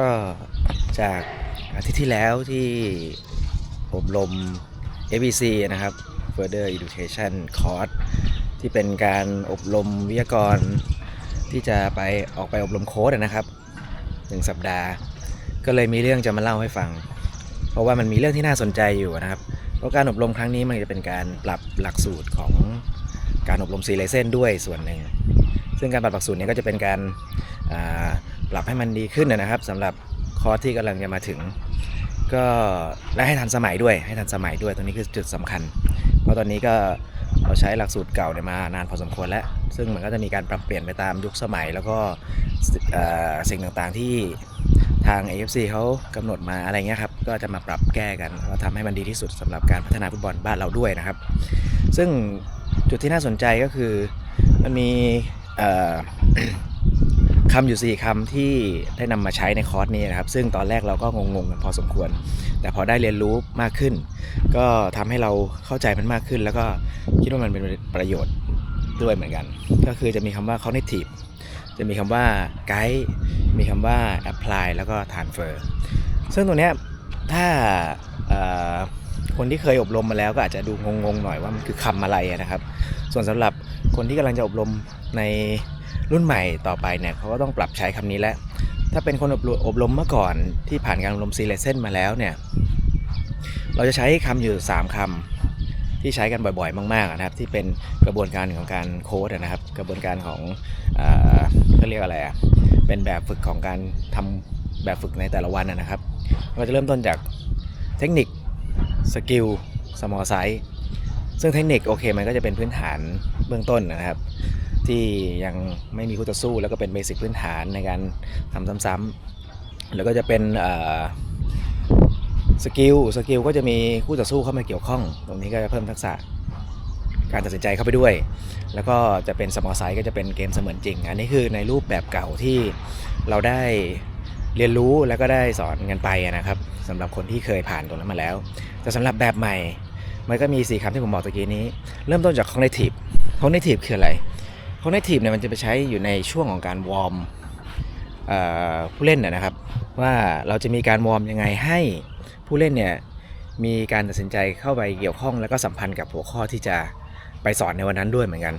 ก็จากอาทิตย์ที่แล้วที่อบรม ABC นะครับ Further Education Course ที่เป็นการอบรมวิทยากรที่จะไปออกไปอบรมโค้ดนะครับหนึ่งสัปดาห์ ก็เลยมีเรื่องจะมาเล่าให้ฟัง เพราะว่ามันมีเรื่องที่น่าสนใจอยู่นะครับเพราะการอบรมครั้งนี้มันจะเป็นการปรับหลักสูตรของการอบรมซีเลเซนด้วยส่วนหนึ่งซึ่งการปรับหลักสูตรนี้ก็จะเป็นการ ปรับให้มันดีขึ้นนะครับสำหรับคอร์สที่กำลังจะมาถึง ก็และให้ทันสมัยด้วยให้ทันสมัยด้วยตรงนี้คือจุดสำคัญ เพราะตอนนี้ก็เราใช้หลักสูตรเก่าเนี่ยมานานพอสมควรแล้ว ซึ่งมันก็จะมีการปรับเปลี่ยนไปตามยุคสมัย แล้วก็สิ่งต่างๆที่ทาง AFC เขากำหนดมาอะไรเงี้ยครับ ก็จะมาปรับแก้กันแล้วทำให้มันดีที่สุดสำหรับการพัฒนาฟุตบอลบ้านเราด้วยนะครับ ซึ่งจุดที่น่าสนใจก็คือมันมี คำอยู่ 4คำที่ได้นำมาใช้ในคอร์สนี้นะครับ ซึ่งตอนแรกเราก็งงๆกันพอสมควร แต่พอได้เรียนรู้มากขึ้น ก็ทำให้เราเข้าใจมันมากขึ้น แล้วก็คิดว่ามันเป็นประโยชน์ด้วยเหมือนกัน ก็คือจะมีคำว่า cognitive จะมีคำว่า guide มีคำว่า apply แล้วก็ transfer ซึ่งตรงเนี้ยถ้าคนที่เคยอบรมมาแล้วก็อาจจะดูงงๆหน่อยว่ามันคือคำอะไรนะครับ ส่วนสำหรับคนที่กำลังจะอบรมในรุ่นใหม่ต่อไปเนี่ยเขาก็ต้องปรับใช้คำนี้แล้ว ถ้าเป็นคนอบรมอบรมเมื่อก่อนที่ผ่านการอบรมซีเลเซนมาแล้วเนี่ยเราจะใช้คำอยู่ 3คำที่ใช้กันบ่อยๆ มากๆนะครับ ที่เป็นกระบวนการของการโค้ดนะครับ กระบวนการของเออเขาเรียกอะไรอะเป็นแบบฝึกของการทำแบบฝึกในแต่ละวันนะครับเราจะเริ่มต้นจากเทคนิคสกิล small size ซึ่ ซึ่งเทคนิคโอเคมันก็จะเป็นพื้นฐานเบื้องต้นนะครับ ที่ยังไม่มีคู่ต่อสู้ แล้วก็เป็นเบสิกพื้นฐานในการทำซ้ำๆแล้วก็จะเป็นสกิลสกิลก็จะมีคู่ต่อสู้เข้ามาเกี่ยวข้อง ตรงนี้ก็จะเพิ่มทักษะการตัดสินใจเข้าไปด้วย แล้วก็จะเป็นสมอลไซส์ก็จะเป็นเกมเสมือนจริง อันนี้คือในรูปแบบเก่าที่เราได้เรียนรู้แล้วก็ได้สอนกันไปนะครับสำหรับคนที่เคยผ่านตรงนั้นมาแล้ว แต่สำหรับแบบใหม่ มันก็มี 4คำที่ผมบอกตะกี้นี้ เริ่มต้นจาก cognitive cognitive คืออะไร cognitive เนี่ยมันจะไปใช้อยู่ในช่วงของการวอร์มผู้เล่นนะนะครับ ว่าเราจะมีการวอร์มยังไงให้ผู้เล่นเนี่ยมีการตัดสินใจเข้าไปเกี่ยวข้อง แล้วก็สัมพันธ์กับหัวข้อที่จะไปสอนในวันนั้นด้วยเหมือนกัน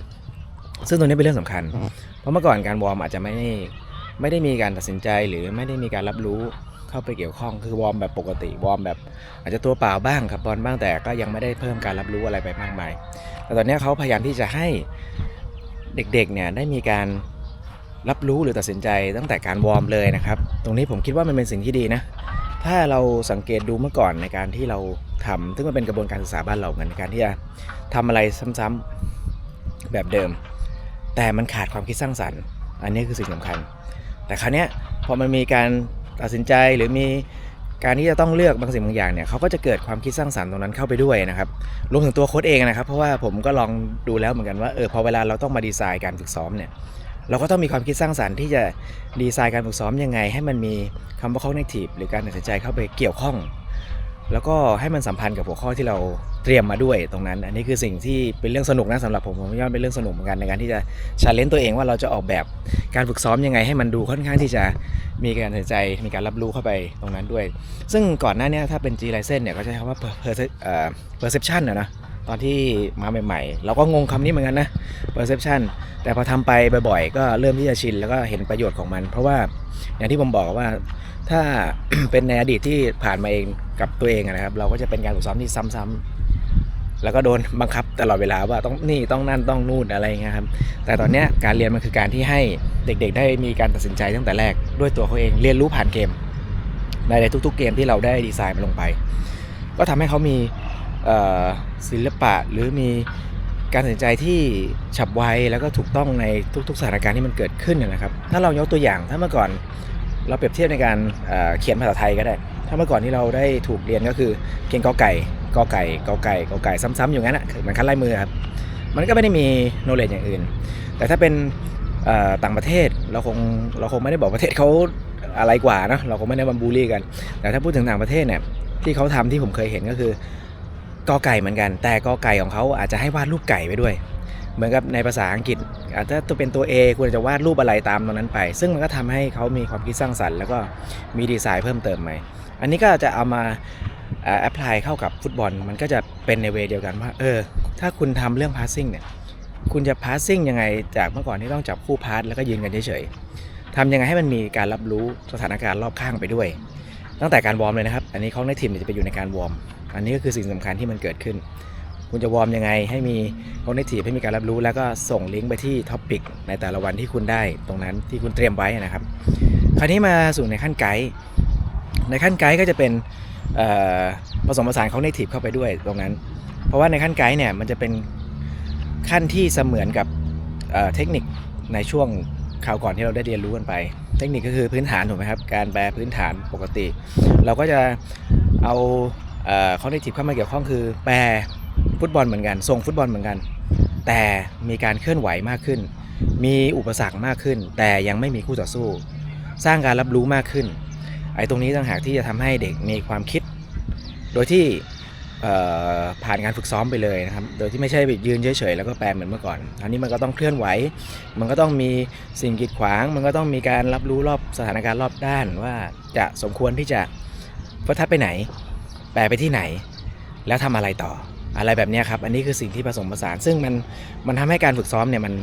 ซึ่งตรงนี้เป็นเรื่องสำคัญ เพราะเมื่อก่อนการวอร์มอาจจะไม่ไม่ได้มีการตัดสินใจหรือไม่ได้มีการรับรู้ เข้าไปเกี่ยวข้องคือวอร์มแบบปกติวอร์มแบบ อาจจะตัวเปล่าบ้างขับบอลบ้างแต่ก็ยังไม่ได้เพิ่มการรับรู้อะไรไปมากมายแต่ตอนนี้เขาพยายามที่จะให้เด็กๆเนี่ยได้มีการรับรู้หรือตัดสินใจตั้งแต่การวอร์มเลยนะครับ ตรงนี้ผมคิดว่ามันเป็นสิ่งที่ดีนะ ถ้าเราสังเกตดูเมื่อก่อนในการที่เราทำซึ่งมันเป็นกระบวนการศึกษาบ้านเราเหมือนกันในการที่จะทำอะไรซ้ำๆแบบเดิม แต่มันขาดความคิดสร้างสรรค์ อันนี้คือสิ่งสำคัญ แต่ครั้นี้พอมันมีการ ตัดสินใจหรือมีการที่จะต้องเลือกบางสิ่งบางอย่างเนี่ยเขาก็จะเกิดความคิดสร้างสรรค์ตรงนั้นเข้าไปด้วยนะครับรวมถึงตัวโค้ดเองนะครับ เพราะว่าผมก็ลองดูแล้วเหมือนกันว่าเออพอเวลาเราต้องมาดีไซน์การฝึกซ้อมเนี่ยเราก็ต้องมีความคิดสร้างสรรค์ที่จะดีไซน์การฝึกซ้อมยังไง ให้มันมีคำว่า cognitive หรือการตัดสินใจเข้าไปเกี่ยวข้อง แล้วก็ให้มันสัมพันธ์กับหัวข้อที่เราเตรียมมาด้วยตรงนั้น อันนี้คือสิ่งที่เป็นเรื่องสนุกนะสำหรับผมผมว่าเป็นเรื่องสนุกเหมือนกันในการที่จะชาเลนจ์ตัวเองว่าเราจะออกแบบการฝึกซ้อมยังไง ให้มันดูค่อนข้างที่จะมีการตัดสินใจมีการรับรู้เข้าไปตรงนั้นด้วย ซึ่งก่อนหน้านี้ถ้าเป็น G license เนี่ยก็ใช้คำว่า perception นะนะ อนที่มาใหม่ๆ เราก็งงคำนี้เหมือนกันนะ perception แต่พอทำไปบ่อยๆ ก็เริ่มที่จะชินแล้วก็เห็นประโยชน์ของมัน เพราะว่าอย่างที่ผมบอกว่าถ้าเป็นในอดีตที่ผ่านมาเองกับตัวเองนะครับ เราก็จะเป็นการฝึกซ้อมที่ซ้ำๆแล้วก็โดนบังคับตลอดเวลาว่าต้องนี่ต้องนั่นต้องนู่นอะไรเงี้ยครับ แต่ตอนเนี้ยการเรียนมันคือการที่ให้เด็กๆ ได้มีการตัดสินใจตั้งแต่แรกด้วยตัวเขาเองเรียนรู้ผ่านเกมในทุกๆเกมที่เราได้ดีไซน์มันลงไป ก็ทำให้เขามี ศิลปะหรือมีการตัดสินใจที่ฉับไวแล้วก็ถูกต้องในทุกๆสถานการณ์ที่มันเกิดขึ้นนะครับ ถ้าเรายกตัวอย่างถ้าเมื่อก่อนเราเปรียบเทียบในการเเขียนภาษาไทยก็ได้ ถ้าเมื่อก่อนที่เราได้ถูกเรียนก็คือเขียนกอไก่กอไก่กอไก่กอไก่ซ้ำๆอยู่งั้นอะคือมันคัดลายมือครับมันก็ไม่ได้มีโนเลจอย่างอื่น แต่ถ้าเป็นต่างประเทศเราคงเราคงไม่ได้บอกประเทศเขาอะไรกว่านะเราคงไม่ได้บัมบูลี่กัน แต่ถ้าพูดถึงต่างประเทศเนี่ยที่เขาทำที่ผมเคยเห็นก็คือ กอไก่เหมือนกัน แต่กอไก่ของเขาอาจจะให้วาดรูปไก่ไปด้วย เหมือนกับในภาษาอังกฤษอาจจะตัวเป็นตัว A ควรจะวาดรูปอะไรตามตรงนั้นไป ซึ่งมันก็ทำให้เขามีความคิดสร้างสรรค์แล้วก็มีดีไซน์เพิ่มเติมไหมอันนี้ก็จะเอามาแอพพลายเข้ากับฟุตบอล มันก็จะเป็นในเวเดียวกันว่าเออ ถ้าคุณทำเรื่อง passing เนี่ยคุณจะ passing ยังไงจากเมื่อก่อนที่ต้องจับคู่พาสแล้วก็ยืนกันเฉยๆทำยังไงให้มันมีการรับรู้สถานการณ์รอบข้างไปด้วย ตั้งแต่การวอร์มเลยนะครับ อันนี้ของในทีมเนี่ยจะไปอยู่ในการวอร์ม อันนี้ก็คือสิ่งสำคัญที่มันเกิดขึ้น คุณจะวอร์มยังไงให้มีคอนเนทีฟให้มีการรับรู้ แล้วก็ส่งลิงก์ไปที่ท็อปิกในแต่ละวันที่คุณได้ตรงนั้นที่คุณเตรียมไว้นะครับ คราวนี้มาสู่ในขั้นไกด์ในขั้นไกด์ก็จะเป็นผสมผสานของเนทีฟเข้าไปด้วยตรงนั้น เพราะว่าในขั้นไกด์เนี่ยมันจะเป็นขั้นที่เสมือนกับเเทคนิคในช่วงคราวก่อนที่เราได้เรียนรู้กันไป เทคนิคก็คือพื้นฐานถูกไหมครับ การแปลพื้นฐานปกติ เราก็จะเอา คอนเนทีฟเข้ามาเกี่ยวข้องคือแปลฟุตบอลเหมือนกันส่งฟุตบอลเหมือนกัน แต่มีการเคลื่อนไหวมากขึ้น มีอุปสรรคมากขึ้น แต่ยังไม่มีคู่ต่อสู้ สร้างการรับรู้มากขึ้นไอ้ตรงนี้ต่างหากที่จะทำให้เด็กมีความคิด โดยที่ผ่านการฝึกซ้อมไปเลยนะครับ โดยที่ไม่ใช่ยืนเฉยๆแล้วก็แปลเหมือนเมื่อก่อน อันนี้มันก็ต้องเคลื่อนไหว มันก็ต้องมีสิ่งกีดขวาง มันก็ต้องมีการรับรู้รอบสถานการณ์รอบด้านว่าจะสมควรที่จะฟัทัดไปไหน แปลไปที่ไหน แล้วทำอะไรต่อ อะไรแบบนี้ครับ อันนี้คือสิ่งที่ผสมผสาน ซึ่งมันมันทำให้การฝึกซ้อมเนี่ยมัน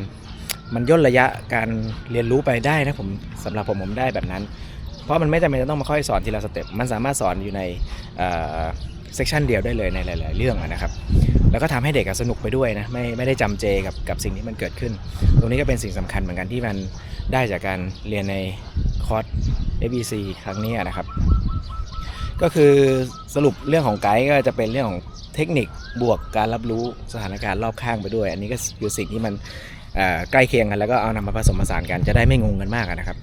มันย่นระยะการเรียนรู้ไปได้นะผมสำหรับผมผมได้แบบนั้น เพราะมันไม่จำเป็นจะต้องมาค่อยสอนทีละสเต็ปมันสามารถสอนอยู่ในเซกชันเดียวได้เลยในหลาย ๆ เรื่องนะครับ แล้วก็ทำให้เด็กสนุกไปด้วยนะไม่ไม่ได้จำเจกับกับสิ่งที่มันเกิดขึ้น ตรงนี้ก็เป็นสิ่งสำคัญเหมือนกันที่มันได้จากการเรียนในคอร์ส ABC ครั้งนี้นะครับ ก็คือสรุปเรื่องของไกด์ก็จะเป็นเรื่องของเทคนิคบวกการรับรู้สถานการณ์รอบข้างไปด้วย อันนี้ก็คือสิ่งที่มันใกล้เคียงกันแล้วก็เอานำมาผสมผสานกันจะได้ไม่งงกันมากนะครับ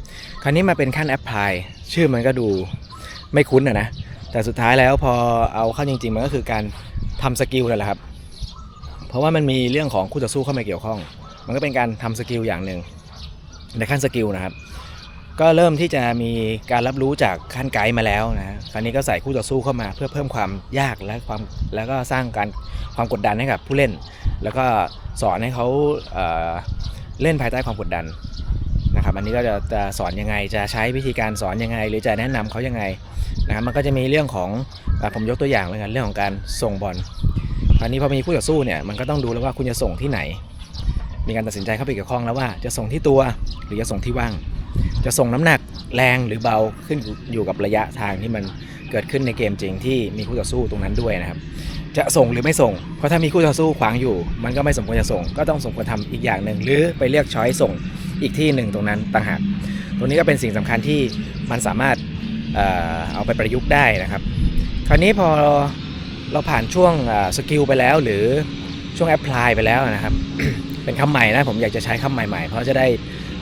คราวนี้มาเป็นขั้นแอปพลายชื่อมันก็ดูไม่คุ้นอะนะแต่สุดท้ายแล้วพอเอาเข้าจริง ๆ มันก็คือการทำสกิลนั่นแหละครับ เพราะว่ามันมีเรื่องของคู่ต่อสู้เข้ามาเกี่ยวข้อง มันก็เป็นการทำสกิลอย่างหนึ่งในขั้นสกิลนะครับ ก็เริ่มที่จะมีการรับรู้จากขั้นไกด์มาแล้วนะคราวนี้ก็ใส่คู่ต่อสู้เข้ามาเพื่อเพิ่มความยากและความแล้วก็สร้างการความกดดันให้กับผู้เล่น แล้วก็สอนให้เขาเเล่นภายใต้ความกดดันนะครับอันนี้ก็จะจะสอนยังไงจะใช้วิธีการสอนยังไง หรือจะแนะนำเขายังไงนะครับมันก็จะมีเรื่องของผมยกตัวอย่างเลยกันเรื่องของการส่งบอลคราวนี้พอมีคู่ต่อสู้เนี่ยมันก็ต้องดูแล้วว่าคุณจะส่งที่ไหน มีการตัดสินใจเข้าไปเกี่ยวข้องแล้วว่าจะส่งที่ตัวหรือจะส่งที่ว่าง จะส่งน้ำหนักแรงหรือเบาขึ้นอยู่กับระยะทางที่มันเกิดขึ้นในเกมจริงที่มีคู่ต่อสู้ตรงนั้นด้วยนะครับ จะส่งหรือไม่ส่ง เพราะถ้ามีคู่ต่อสู้ขวางอยู่ มันก็ไม่สมควรจะส่ง ก็ต้องสมควรทำอีกอย่างหนึ่งหรือไปเลือกช้อยส่งอีกที่หนึ่งตรงนั้นต่างหากตรงนี้ก็เป็นสิ่งสำคัญที่มันสามารถเอ่อเอาไปประยุกต์ได้นะครับ คราวนี้พอเราผ่านช่วงสกิลไปแล้ว หรือช่วงแอพพลายไปแล้วนะครับ เป็นคำใหม่นะผมอยากจะใช้คำใหม่ๆ เพราะจะได้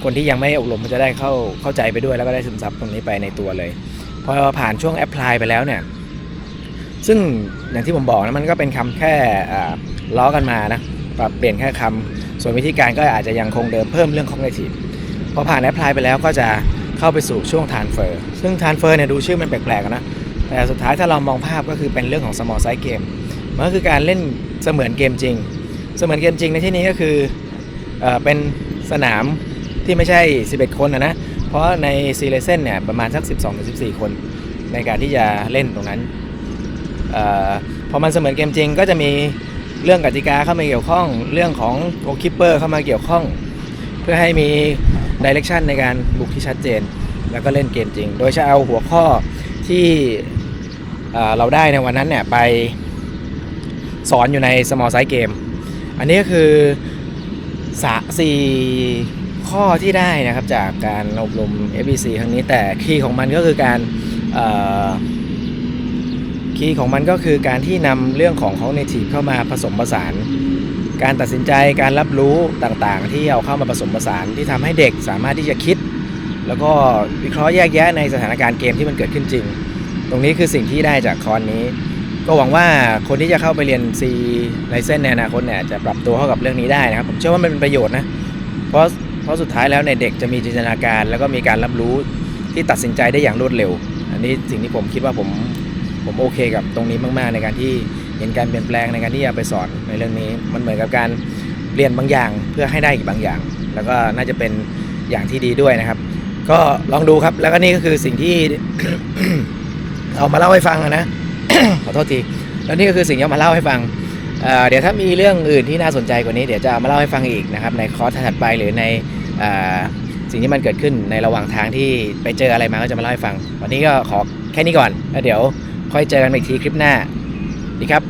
คนที่ยังไม่อบรมมันจะได้เข้าเข้าใจไปด้วยแล้วก็ได้ซึมซับตรงนี้ไปในตัวเลยพอผ่านช่วงแอพพลายไปแล้วเนี่ยซึ่งอย่างที่ผมบอกนะมันก็เป็นคำแค่ล้อกันมานะปรับเปลี่ยนแค่คำส่วนวิธีการก็อาจจะยังคงเดิมเพิ่มเรื่อง cognitive พอผ่านแอพพลายไปแล้วก็จะเข้าไปสู่ช่วง transfer ซึ่ง transfer เนี่ยดูชื่อมันแปลกๆนะแต่สุดท้ายถ้าเรามองภาพก็คือเป็นเรื่องของ small size game มันก็คือการเล่นเสมือนเกมจริง เสมือนเกมจริงในที่นี้ก็คือเอเป็นสนามที่ไม่ใช่ 11 คนนะนะ เพราะในซีเรเซนเนี่ยประมาณสัก 12-14 คน ในการที่จะเล่นตรงนั้นออพอมันเสมือนเกมจริงก็จะมีเรื่องกติกาเข้ามาเกี่ยวข้อง เรื่องของโกคิปเปอร์เข้ามาเกี่ยวข้อง เพื่อให้มีดิเรกชันในการบุกที่ชัดเจน แล้วก็เล่นเกมจริง โดยจะเอาหัวข้อที่เอ่เราได้ในวันนั้นเนี่ยไปสอนอยู่ใน small size game อันนี้ก็คือสสี่ข้อที่ได้นะครับจากการอบรม FBC ครั้งนี้แต่คีย์ของมันก็คือการคีย์ของมันก็คือการที่นำเรื่องของ cognitive เข้ามาผสมผสาน การตัดสินใจการรับรู้ต่างๆ ที่เอาเข้ามาผสมผสานที่ทำให้เด็กสามารถที่จะคิด แล้วก็วิเคราะห์แยกแยะในสถานการณ์เกมที่มันเกิดขึ้นจริง ตรงนี้คือสิ่งที่ได้จากคอนนี้ ก็หวังว่าคนที่จะเข้าไปเรียน C ไลเซนในอนาคตเนี่ยจะปรับตัวเข้ากับเรื่องนี้ได้นะครับ ผมเชื่อว่ามันเป็นประโยชน์นะ เพราะเพราะสุดท้ายแล้วเนี่ยเด็กจะมีจินตนาการ แล้วก็มีการรับรู้ที่ตัดสินใจได้อย่างรวดเร็ว อันนี้สิ่งที่ผมคิดว่าผมผมโอเคกับตรงนี้มาก ๆ ในการที่เห็นการเปลี่ยนแปลงในการที่จะไปสอนในเรื่องนี้ มันเหมือนกับการเรียนบางอย่างเพื่อให้ได้อีกบางอย่าง แล้วก็น่าจะเป็นอย่างที่ดีด้วยนะครับ ก็ลองดูครับแล้วก็นี่ก็คือสิ่งที่เอามาเล่าให้ฟังนะ ขอโทษทีแล้วนี่ก็คือสิ่งที่มาเล่าให้ฟังเเดี๋ยวถ้ามีเรื่องอื่นที่น่าสนใจกว่านี้เดี๋ยวจะมาเล่าให้ฟังอีกนะครับในคอร์สถัดไปหรือในอสิ่งที่มันเกิดขึ้นในระหว่างทางที่ไปเจออะไรมาก็จะมาเล่าให้ฟัง วันนี้ก็ขอแค่นี้ก่อนแล้วเดี๋ยวค่อยเจอกันอีกทีคลิปหน้าดีครับ